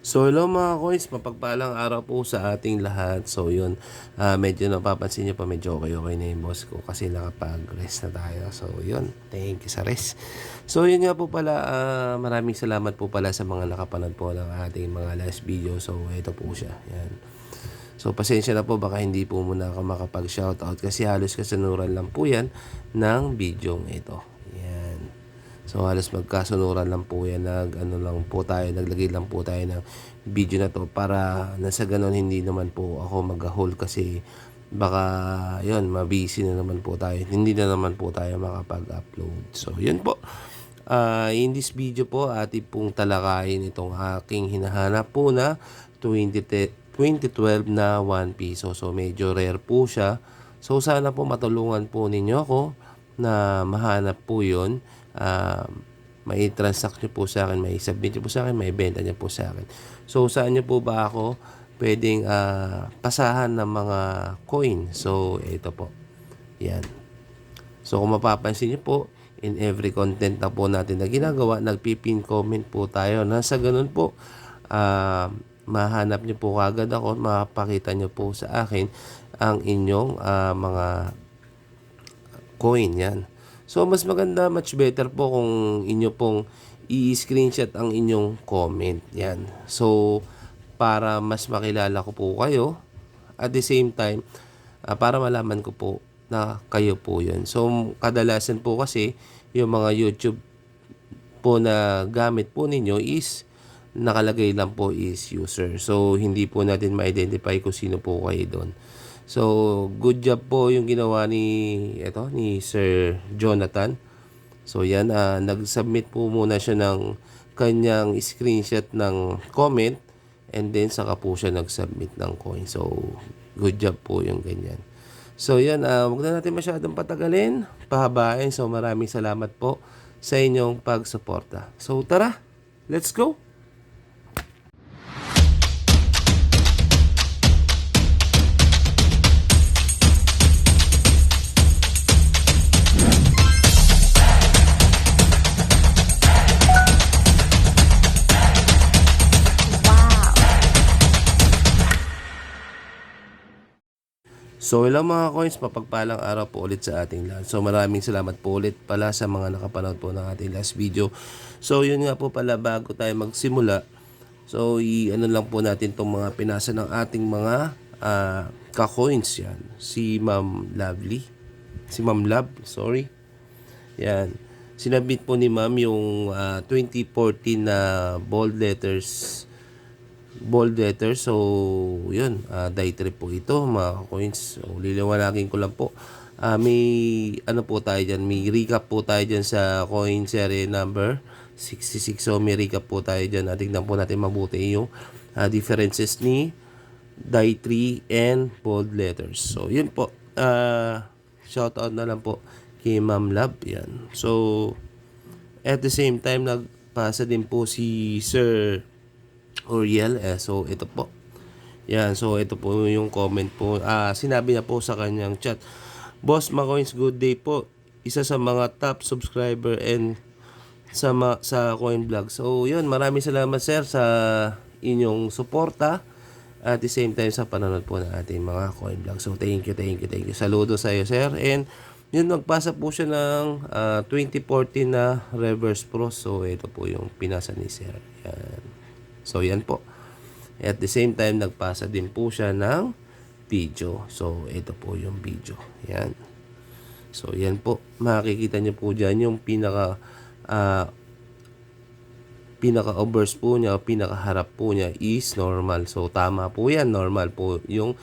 So hello mga coins, mapagpalang araw po sa ating lahat. So yun, ah, medyo napapansin nyo pa medyo okay okay na yung boss ko kasi nakapag-rest na tayo. So yun, thank you sa rest. So yun nga po pala, ah, maraming salamat po pala sa mga nakapanood po ng ating mga last video. So ito po siya, yan. So pasensya na po baka hindi po muna ako makapag-shoutout kasi halos kasanuran lang po yan ng video ito. So halos magkasunuran lang po yan nag ano lang po tayo naglagay lang po tayo ng video na to para nasa ganun hindi naman po ako mag-hold kasi baka yon mabisi na naman po tayo. Hindi na naman po tayo makapag-upload. So yun po. Ah, in this video po ating pong talakayin itong aking hinahanap po na 20 te- 2012 na 1 piso. So medyo rare po siya. So sana po matulungan po ninyo ako na mahanap po yun Ah, may transact nyo po sa akin, may submit nyo po sa akin, may benta nyo po sa akin. So, saan nyo po ba ako pwedeng ah, pasahan ng mga coin? So, ito po. Yan. So, kung mapapansin nyo po, in every content na po natin na ginagawa, nagpipin comment po tayo. Nasa ganun po, ah, mahanap nyo po kagad ako, mapakita nyo po sa akin ang inyong ah, mga coin yan. So, mas maganda, much better po kung inyo pong i-screenshot ang inyong comment. Yan. So, para mas makilala ko po kayo, at the same time, ah, para malaman ko po na kayo po yun. So, kadalasan po kasi, yung mga YouTube po na gamit po ninyo is nakalagay lang po is user. So, hindi po natin ma-identify kung sino po kayo doon. So, good job po yung ginawa ni ito ni Sir Jonathan. So, yan ah, nag-submit po muna siya ng kanyang screenshot ng comment and then saka po siya nag-submit ng coin. So, good job po yung ganyan. So, yan, ah, wag na natin masyadong patagalin, pahabain. So, maraming salamat po sa inyong pagsuporta. So, tara, let's go! So, ilang mga coins, mapagpalang araw po ulit sa ating lahat. So, maraming salamat po ulit pala sa mga nakapanood po ng ating last video. So, yun nga po pala bago tayo magsimula. So, i-ano lang po natin itong mga pinasa ng ating mga ah, ka-coins yan. Si Ma'am Lovely. Si Ma'am Love, sorry. Yan. Sinabit po ni Ma'am yung ah, 2014 na bold letters bold letter. So, yun, uh, die trip po ito, mga coins. So, liliwanagin ko lang po. Ah, may, ano po tayo dyan, may recap po tayo dyan sa coin series number 66. So, may recap po tayo dyan. Ah, Tignan po natin mabuti yung ah, differences ni die 3 and bold letters. So, yun po. Uh, shout out na lang po kay Ma'am Love. Yan. So, at the same time, nagpasa din po si Sir Uriel. Eh, so, ito po. Yan. So, ito po yung comment po. Ah, sinabi niya po sa kanyang chat. Boss Macoins, good day po. Isa sa mga top subscriber and sa ma- sa Coin Vlog. So, yun. Maraming salamat, sir, sa inyong suporta. At the same time, sa panonood po ng ating mga Coin Vlog. So, thank you, thank you, thank you. Saludo sa iyo, sir. And, yun, nagpasa po siya ng ah, 2014 na Reverse Pro. So, ito po yung pinasa ni sir. Yan. So, yan po. At the same time, nagpasa din po siya ng video. So, ito po yung video. Yan. So, yan po. Makikita niyo po dyan yung pinaka ah, pinaka obverse po niya o pinaka harap po niya is normal. So, tama po yan. Normal po yung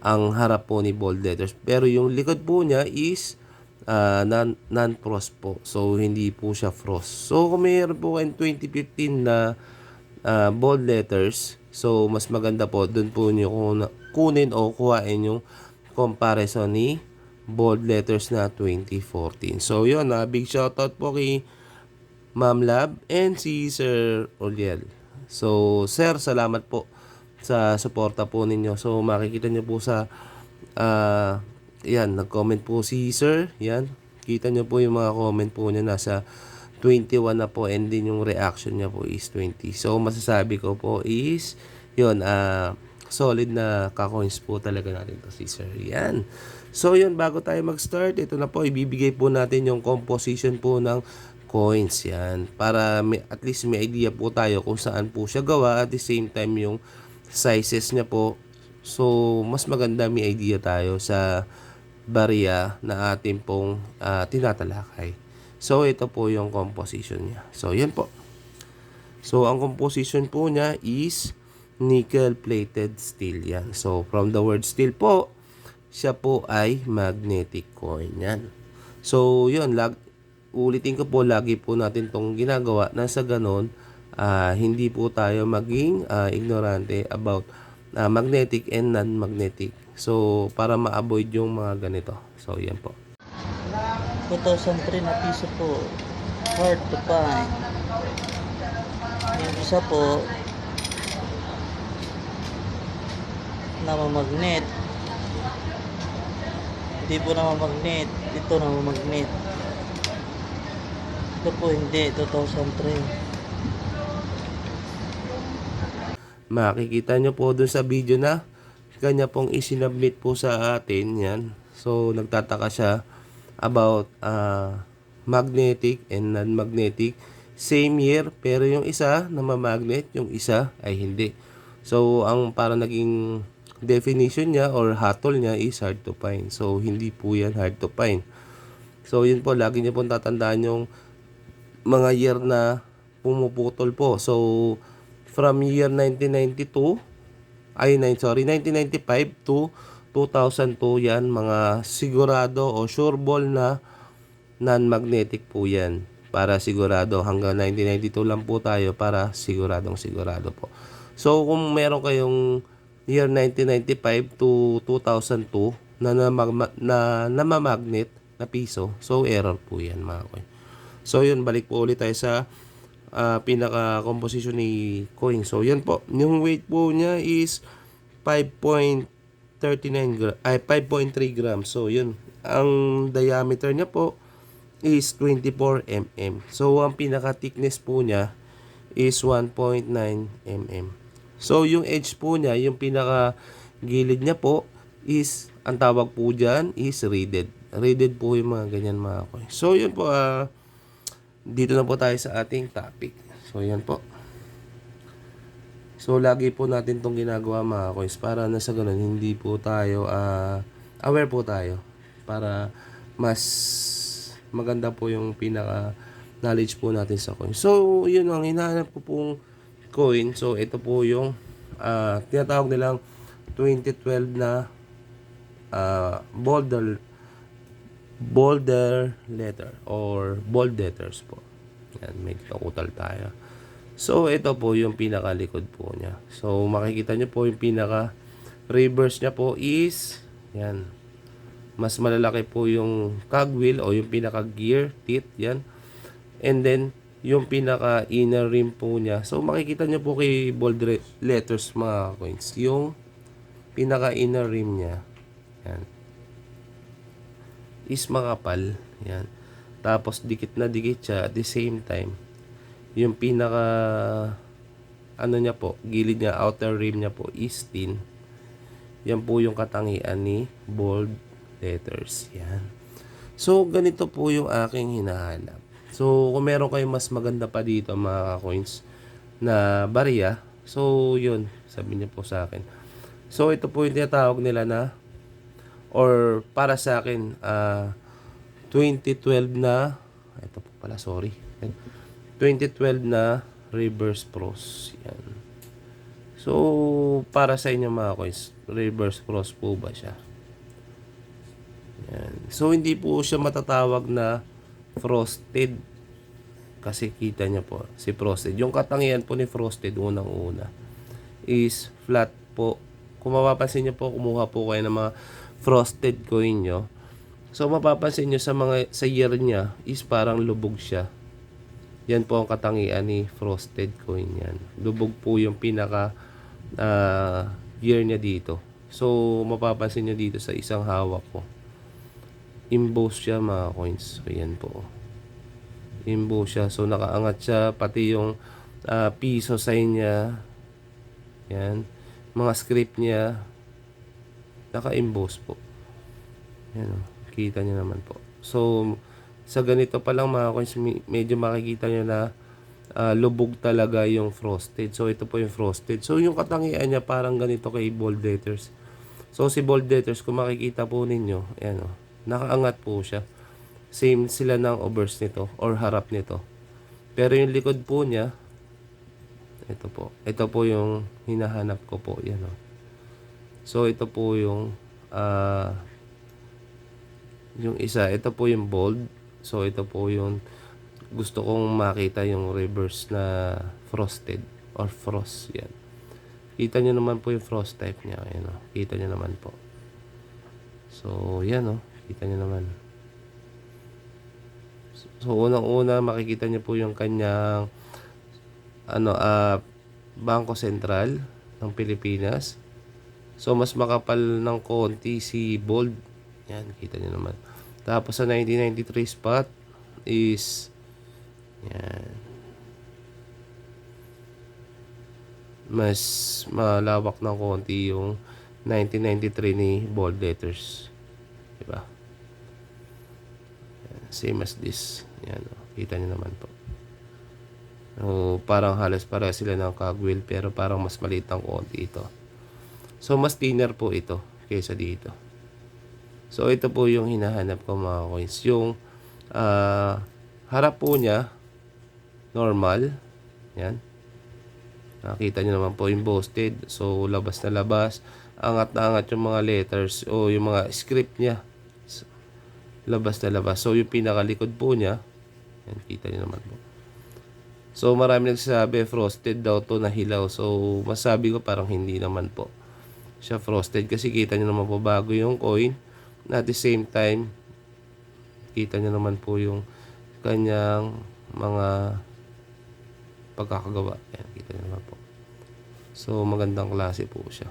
ang harap po ni bold letters. Pero yung likod po niya is ah, non, non-frost po. So, hindi po siya frost. So, kung mayroon po kayong 2015 na ah, bold letters, so, mas maganda po, dun po kuna- kunin o kuhain yung comparison ni bold letters na 2014. So, yun, na big shoutout po kay Ma'am Lab and si Sir Oliel. So, Sir, salamat po sa suporta po ninyo. So, makikita niyo po sa ah yan, nag-comment po si Sir. Yan. Kita niyo po yung mga comment po niya nasa 21 na po and then yung reaction niya po is 20. So masasabi ko po is yun ah solid na ka-coins po talaga natin to si Sir. Yan. So yun bago tayo mag-start, ito na po ibibigay po natin yung composition po ng coins yan para may, at least may idea po tayo kung saan po siya gawa at the same time yung sizes niya po. So mas maganda may idea tayo sa barya na ating pong ah, tinatalakay. So ito po yung composition niya. So yan po. So ang composition po niya is nickel plated steel yan. So from the word steel po, siya po ay magnetic coin yan. So yun, lag, ulitin ko po lagi po natin tong ginagawa na sa ganon ah, hindi po tayo maging ah, ignorante about ah, magnetic and non-magnetic. So para ma-avoid yung mga ganito. So yan po. 2003 na piso po. Hard to find. Yung isa po, namamagnet. Hindi po namamagnet. Ito namamagnet. Ito po hindi, 2003. makikita nyo po dun sa video na kanya pong isinubmit po sa atin yan so nagtataka siya about uh, magnetic and non-magnetic. Same year pero yung isa na magnet yung isa ay hindi. So ang para naging definition niya or hatol niya is hard to find. So hindi po yan hard to find. So yun po lagi niyo pong tatandaan yung mga year na pumuputol po. So from year 1992 ay nine, sorry 1995 to 2002 yan, mga sigurado o sure ball na non-magnetic po yan. Para sigurado, hanggang 1992 lang po tayo para siguradong sigurado po. So kung meron kayong year 1995 to 2002 na, namag- na namamagnet na piso, so error po yan mga koy. So yun, balik po ulit tayo sa uh, pinaka-composition ni coin. So yan po, yung weight po niya is 5. 39 ay 5.3 grams. So yun, ang diameter niya po is 24 mm. So ang pinaka thickness po niya is 1.9 mm. So yung edge po niya, yung pinaka gilid niya po is ang tawag po diyan is rated. Rated po yung mga ganyan mga koy. So yun po uh, dito na po tayo sa ating topic. So yan po. So, lagi po natin itong ginagawa mga coins para na sa ganun, hindi po tayo, ah, aware po tayo para mas maganda po yung pinaka knowledge po natin sa coin. So, yun ang hinahanap ko pong coin. So, ito po yung ah, tinatawag nilang 2012 na ah, boulder boulder letter or bold letters po. Yan, may kakutal tayo. So, ito po yung pinakalikod po niya. So, makikita nyo po yung pinaka reverse niya po is yan. Mas malalaki po yung cogwheel o yung pinaka gear teeth yan. And then yung pinaka inner rim po niya. So, makikita nyo po kay bold letters mga coins. Yung pinaka inner rim niya. Yan is makapal. Yan. Tapos dikit na dikit siya at the same time yung pinaka ano niya po, gilid niya, outer rim niya po is thin. Yan po yung katangian ni bold letters. Yan. So, ganito po yung aking hinahanap. So, kung meron kayong mas maganda pa dito mga coins na barya, so yun, sabi niya po sa akin. So, ito po yung tinatawag nila na or para sa akin ah 2012 na ito po pala sorry 2012 na reverse pros yan. So para sa inyo mga coins reverse pros po ba siya? Yan. So hindi po siya matatawag na frosted kasi kita niyo po si frosted. Yung katangian po ni frosted unang una is flat po. Kung mapapansin niyo po kumuha po kayo ng mga frosted coin nyo. So mapapansin nyo sa mga sa year niya is parang lubog siya. Yan po ang katangian ni frosted coin yan. Lubog po yung pinaka ah, year niya dito. So mapapansin nyo dito sa isang hawak ko. Embossed siya mga coins. So yan po. Imbo siya. So, nakaangat siya. Pati yung ah, piso sign niya. Yan. Mga script niya. Naka-emboss po. Yan o. Kita niyo naman po. So, sa ganito pa lang mga coins, me- medyo makikita niyo na ah, lubog talaga yung frosted. So, ito po yung frosted. So, yung katangian niya parang ganito kay bold letters. So, si bold letters, kung makikita po ninyo, ayan o, nakaangat po siya. Same sila ng overs nito or harap nito. Pero yung likod po niya, ito po. Ito po yung hinahanap ko po. Yan o. So, ito po yung ah yung isa. Ito po yung bold. So, ito po yung gusto kong makita yung reverse na frosted or frost. Yan. Kita nyo naman po yung frost type niya. Ayan o. Kita nyo naman po. So, yan o. Kita nyo naman. So, unang-una makikita niyo po yung kanyang ano ah Bangko Sentral ng Pilipinas. So, mas makapal ng konti si Bold. Yan, kita niyo naman. Tapos sa 1993 spot is yan. Mas malawak ng konti yung 1993 ni Bold Letters. Diba? Same as this. Yan, oh. kita niyo naman po. So, parang halos para sila ng cogwheel pero parang mas maliit ang konti ito. So, mas thinner po ito kaysa dito. So, ito po yung hinahanap ko mga coins. Yung ah, harap po niya, normal. Yan. Nakita nyo naman po yung boasted. So, labas na labas. Angat na angat yung mga letters o yung mga script niya. Labas na labas. So, yung pinakalikod po niya, yan, kita nyo naman po. So, marami nagsasabi, frosted daw to na hilaw. So, masabi ko parang hindi naman po siya frosted. Kasi kita nyo naman po bago yung coin. Na at the same time, kita nyo naman po yung kanyang mga pagkakagawa. Ayan, kita nyo naman po. So, magandang klase po siya.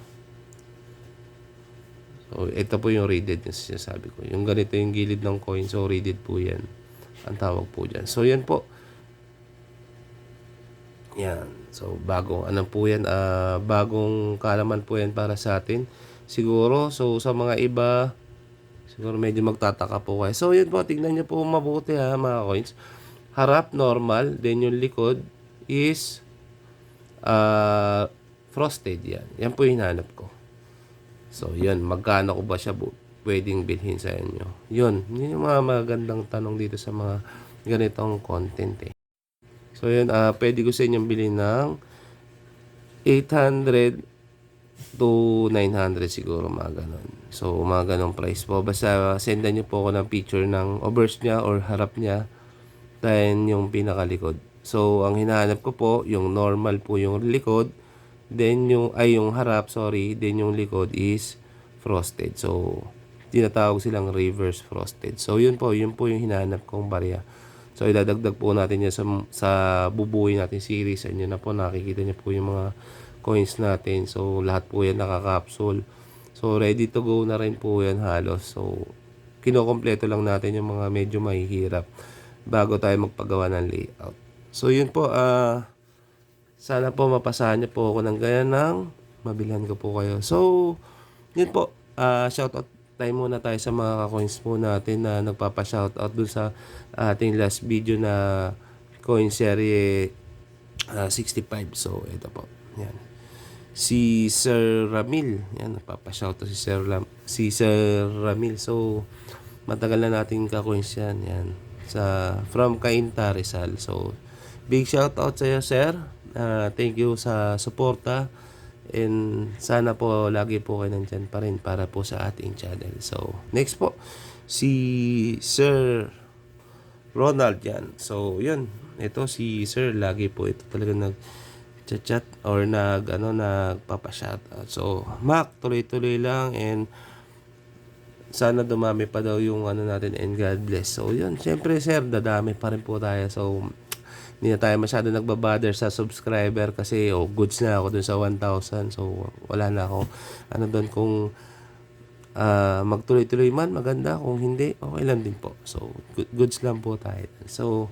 So, ito po yung rated yung sinasabi ko. Yung ganito yung gilid ng coin. So, rated po yan. Ang tawag po dyan. So, yan po. Yan. So, bagong, ano po yan, ah, bagong kalaman po yan para sa atin. Siguro, so sa mga iba, siguro medyo magtataka po kayo. So, yun po, tingnan nyo po mabuti ha, mga coins. Harap, normal. Then, yung likod is ah, frosted yan. Yan po yung hinahanap ko. So, yun. Magkano ko ba siya pwedeng bilhin sa inyo? Yun. Yun yung mga magandang tanong dito sa mga ganitong content eh. So, yun. ah pwede ko sa inyong bilhin ng 800 to 900 siguro mga ganon. So, mga ganong price po. Basta sendan nyo po ako ng picture ng overs niya or harap niya. Then, yung pinakalikod. So, ang hinahanap ko po, yung normal po yung likod. Then, yung, ay yung harap, sorry. Then, yung likod is frosted. So, tinatawag silang reverse frosted. So, yun po, yun po yung hinahanap kong barya. So, idadagdag po natin yan sa, sa bubuhay natin series. Ano na po, nakikita niyo po yung mga coins natin. So, lahat po yan nakaka-capsule. So, ready to go na rin po yan halos. So, kinokompleto lang natin yung mga medyo mahihirap bago tayo magpagawa ng layout. So, yun po, ah, sana po mapasahan niyo po ako ng ganyan ng mabilhan ko po kayo. So, yun po, ah, shoutout time muna tayo sa mga coins po natin na nagpapa-shoutout dun sa ating last video na coin serie ah, 65. So, ito po. Yan. Si Sir Ramil. Yan, nagpapa-shoutout si Sir, Lam, si Sir Ramil. So, matagal na natin ka-coins yan. Yan. Sa, from Cainta Rizal. So, big shoutout sa iyo, Sir. Ah, thank you sa suporta. And sana po lagi po kayo nandyan pa rin para po sa ating channel. So, next po, si Sir Ronald yan. So, yun. Ito si Sir, lagi po ito talaga nag chat or nag ano nagpapa-shoutout. So, Mac, tuloy-tuloy lang and sana dumami pa daw yung ano natin and God bless. So, yun. Siyempre, sir, dadami pa rin po tayo. So, hindi na tayo masyado nagbabother sa subscriber kasi oh, goods na ako dun sa 1,000. So, wala na ako. Ano doon kung ah, magtuloy-tuloy man, maganda. Kung hindi, okay lang din po. So, good- goods lang po tayo. So,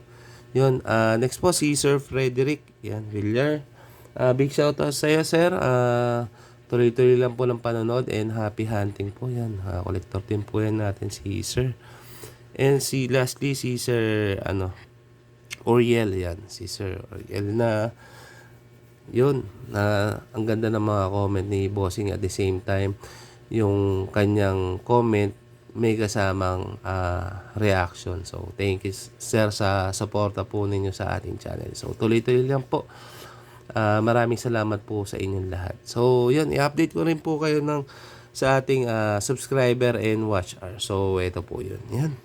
Yun, ah, next po si Sir Frederick, yan, Villar. Ah, big shout out sa iyo, sir. Ah, tuloy-tuloy lang po ng panonood and happy hunting po yan. Ah, collector din po yan natin si Sir. And si lastly si Sir ano Oriel yan, si Sir Oriel na yun, na ang ganda ng mga comment ni Bossing at the same time yung kanyang comment may kasamang ah, reaction. So, thank you sir sa suporta po ninyo sa ating channel. So, tuloy-tuloy lang po. Ah, maraming salamat po sa inyong lahat. So, yun, i-update ko rin po kayo ng sa ating ah, subscriber and watch hour. So, ito po yun. Yan.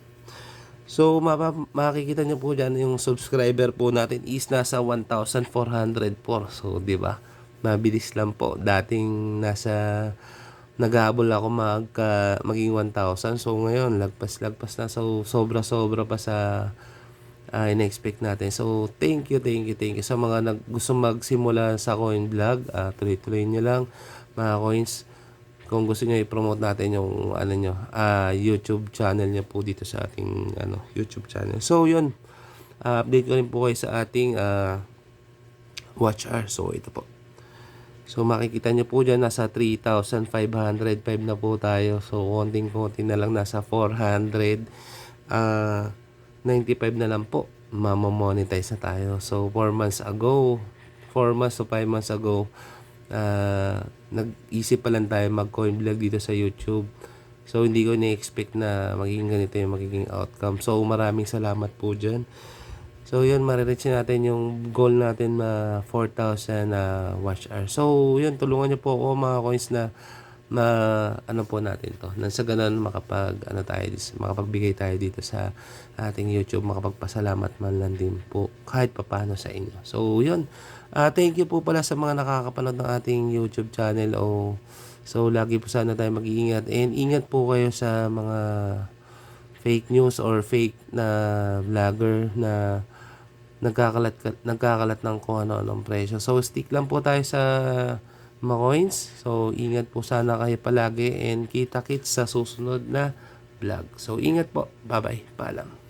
So, mapa, makikita nyo po dyan, yung subscriber po natin is nasa 1,404. So, di ba? Mabilis lang po. Dating nasa, naghahabol ako mag, maging 1,000. So, ngayon, lagpas-lagpas na. So, sobra-sobra pa sa uh, in-expect natin. So, thank you, thank you, thank you. Sa mga nag, gusto magsimula sa coin vlog, ah, tuloy-tuloy nyo lang, mga coins kung gusto niyo i-promote natin yung ano nyo, ah, YouTube channel niyo po dito sa ating ano, YouTube channel. So, yun. Ah, update ko rin po kayo sa ating ah, watch hour. So, ito po. So, makikita niyo po dyan, nasa 3,505 na po tayo. So, konting-konti na lang, nasa 400. Ah, 95 na lang po. Mamamonetize na tayo. So, 4 months ago, 4 months to 5 months ago, ah, nag-isip pa lang tayo mag-coin vlog dito sa YouTube. So, hindi ko ni-expect na magiging ganito yung magiging outcome. So, maraming salamat po dyan. So, yun, marireach natin yung goal natin na 4,000 na watch hour. So, yun, tulungan niyo po ako mga coins na ma ano po natin to nang sa ganun makapag ano tayo makapagbigay tayo dito sa ating YouTube makapagpasalamat man lang din po kahit papano sa inyo. So yun. Ah, thank you po pala sa mga nakakapanood ng ating YouTube channel. O so lagi po sana tayo mag-iingat. And ingat po kayo sa mga fake news or fake na vlogger na nagkakalat nagkakalat ng kung ano-anong presyo. So stick lang po tayo sa mga coins. So ingat po sana kayo palagi and kita-kits sa susunod na vlog. So ingat po. Bye-bye. Paalam.